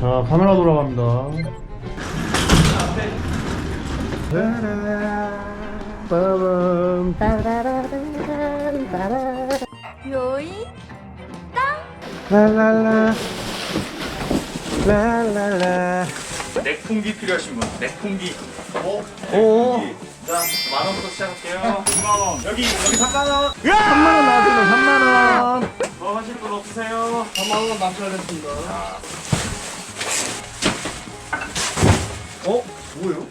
자 카메라 돌아갑니다. 요이 랄랄라 랄랄라 맥풍기 필요하신 분 맥풍기. 오. 자 만원부터 시작할게요. 2만원. 여기 여기 3만원. 3만원 나왔습니다 3만원. 더 하실 분 없으세요? 3만원 납치하겠습니다 어? 뭐예요?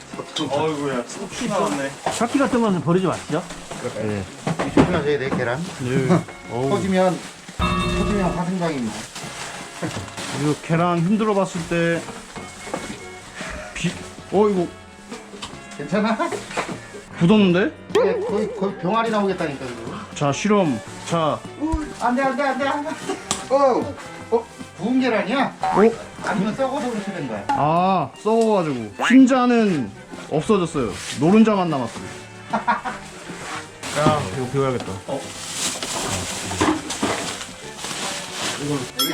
어이구야 피 나왔네 차키 같은 거는 버리지 마시죠 네. 조심하셔야 돼 계란 네. 터지면 터지면 화생방입니다 이거 계란 흔들어 봤을 때 비... 어 이거 괜찮아? 굳었는데? 이게 거의 거의 병아리 나오겠다니까 이거 자 실험 자 안돼 안 돼 안 돼 안 돼 어, 어 구운 계란이야? 어? 아니면 썩어서 그렇게 된 거야. 아 썩어가지고. 흰자는 없어졌어요. 노른자만 남았어요. 야 이거 배워야겠다.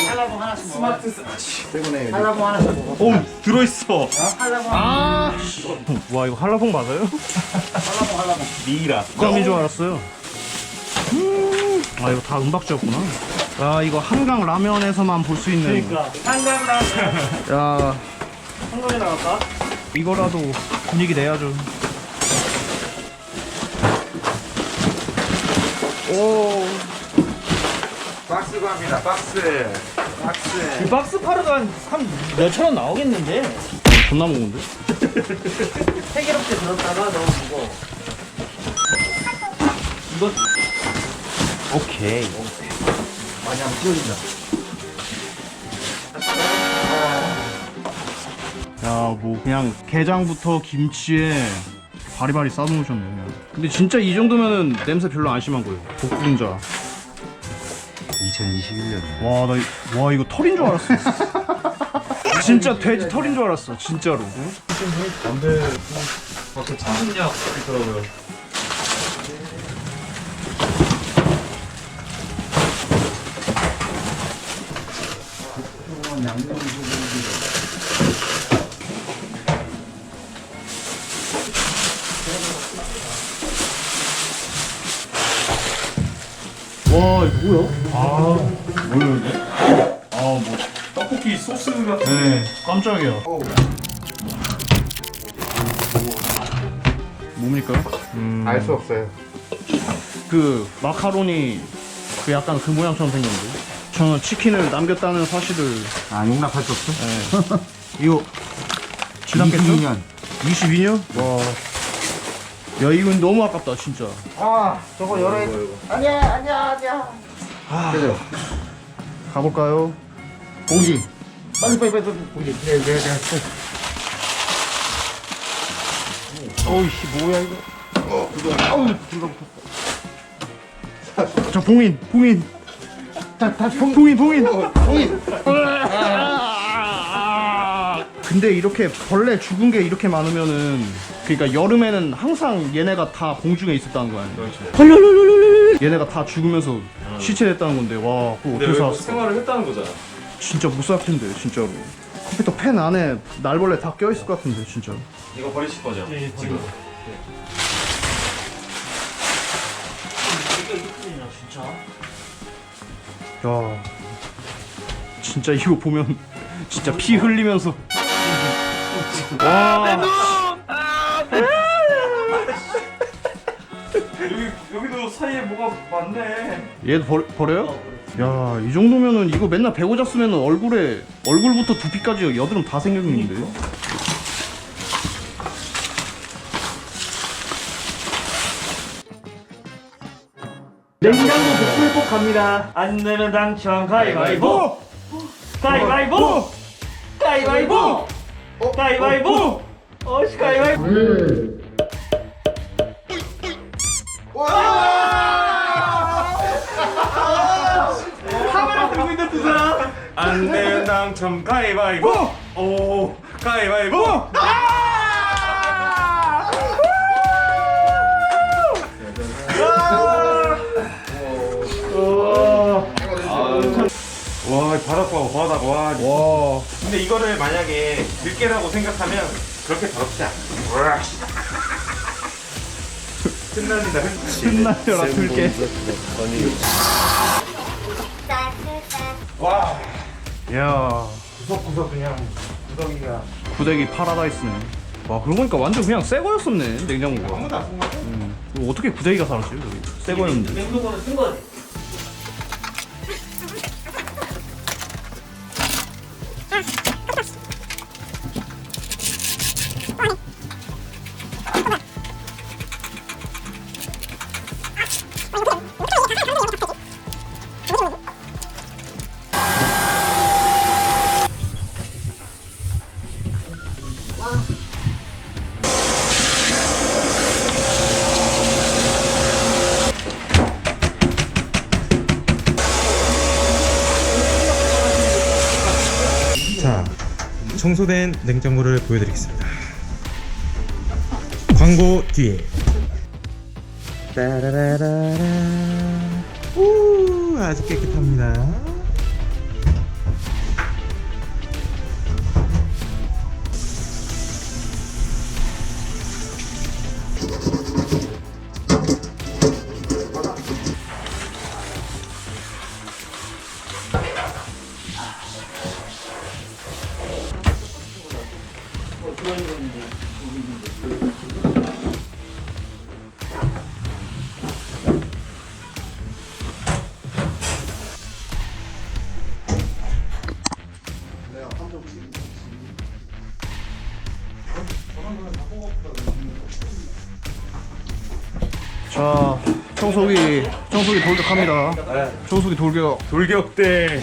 한라봉 하나씩 먹어 스마트 때문에 한라봉 하나씩 먹어. 오 들어있어. 한라봉 아, 와 이거 한라봉 맞아요? 한라봉 한라봉 미라. 껌인 줄 알았어요. 음, 아 이거 다 은박지였구나. 야 이거 한강 라면에서만 볼 수 있는. 그러니까 한강 라면 야 한강에 나갈까? 이거라도 분위기 내야죠. 오, 박스 갑니다 박스 박스 이 박스 파르도 한, 한 몇천 원 나오겠는데? 존나 먹는데? 세개롭게 들었다가 넣어주고 이거 오케이 많이 하면 찢어진다 야 뭐 그냥 게장부터 김치에 바리바리 싸놓으셨네. 그냥. 근데 진짜 이 정도면은 냄새 별로 안 심한 거예요. 복분자. 2021년 와, 나, 이- 와, 이거 털인 줄 알았어. 진짜 돼지 털인 줄 알았어, 진짜로. 밖에 참신력 있더라고요 와, 이거 뭐야? 뭐예요 이게? 아뭐 떡볶이 소스 같은 네, 깜짝이야. 뭡니까? 음, 알 수 없어요 그 마카로니 그 약간 그 모양처럼 생겼는데. 저는 치킨을 남겼다는 사실을 아 용납할 수 없어? 네. 이거 지났겠죠? 22년 22년? 와. 야, 이건 너무 아깝다, 진짜. 아 저거 열어야 돼 아니야 아니야 아니야 그죠 가볼까요? 공기 빨리 빨리 빨리 빨리 공기 네, 네, 네. 어이씨, 뭐야, 이거. 자, 봉인, 봉인. 다, 공기 봉인, 봉인. 공기 근데 이렇게 벌레 죽은 게 이렇게 많으면은 그러니까 여름에는 항상 얘네가 다 공중에 있었다는 거 아니에요? 얘네가 다 죽으면서 시체됐다는 건데 와 그거 근데 어떻게 왜 살았어? 생활을 했다는 거잖아. 진짜 못 살 텐데 진짜로. 컴퓨터 펜 안에 날벌레 다 껴있을 것 같은데 진짜 이거 버리실 거죠? 지금. 진짜 야 진짜 이거 보면 진짜 피 흘리면서. 와. 여기 여기도 사이에 뭐가 많네. 얘도 버, 버려요? 야, 이 정도면은 이거 맨날 배고 잤으면 얼굴에 얼굴부터 두피까지 여드름 다 생겼는데. 냉장고 복불복 갑니다. 안 내면 당첨. 가위바위보. 가위바위보. 가위바위보. 가위바위보. 어시 가위바위보. 카메라 들고 있는 두 사람. 안 되면 당첨. 가위바위보. 오 가위바위보 와, 와 바닥 봐 바닥 와. 와. 근데 이거를 만약에 들깨라고 생각하면 그렇게 더럽지 않아. 흩날린다 흩날린다. 흩날려라 들게 와. 야. 구석구석 그냥 구덩이가. 구데기 파라다이스네. 와 그러고 보니까 완전 그냥 새 거였었네 냉장고가. 아무도 안 쓴거 같아 이거 어떻게 구데기가 살았지 여기? 새 거였는데. 냉동고는 쓴 거지. 청소된 냉장고를 보여드리겠습니다. 광고 뒤에. 따라라라라. 우, 아주 깨끗합니다. 자 청소기 청소기 돌격합니다. 청소기 돌격. 돌격대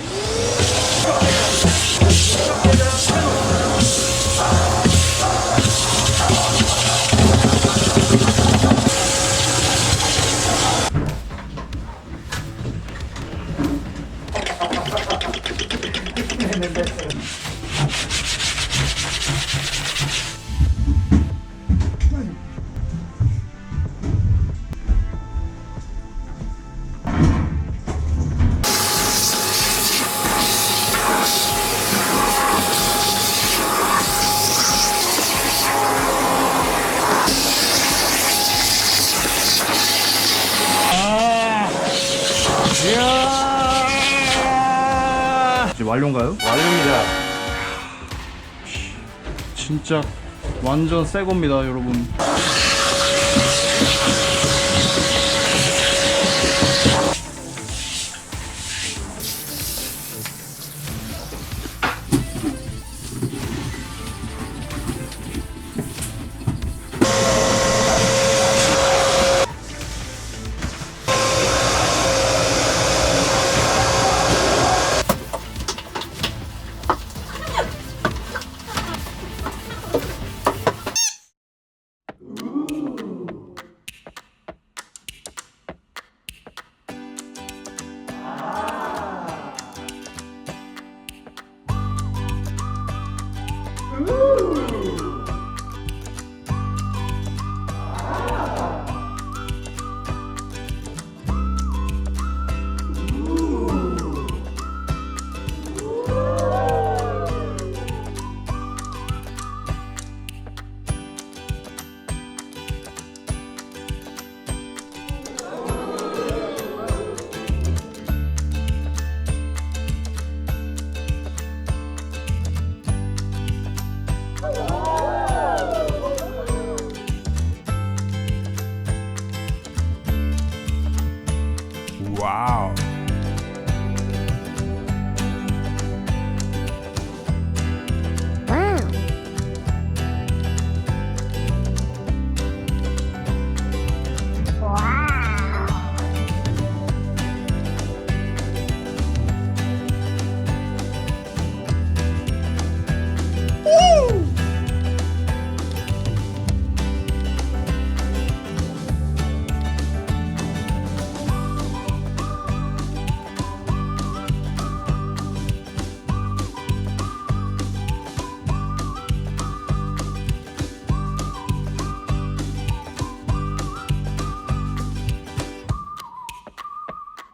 완료인가요? 완료입니다 진짜 완전 새 겁니다 여러분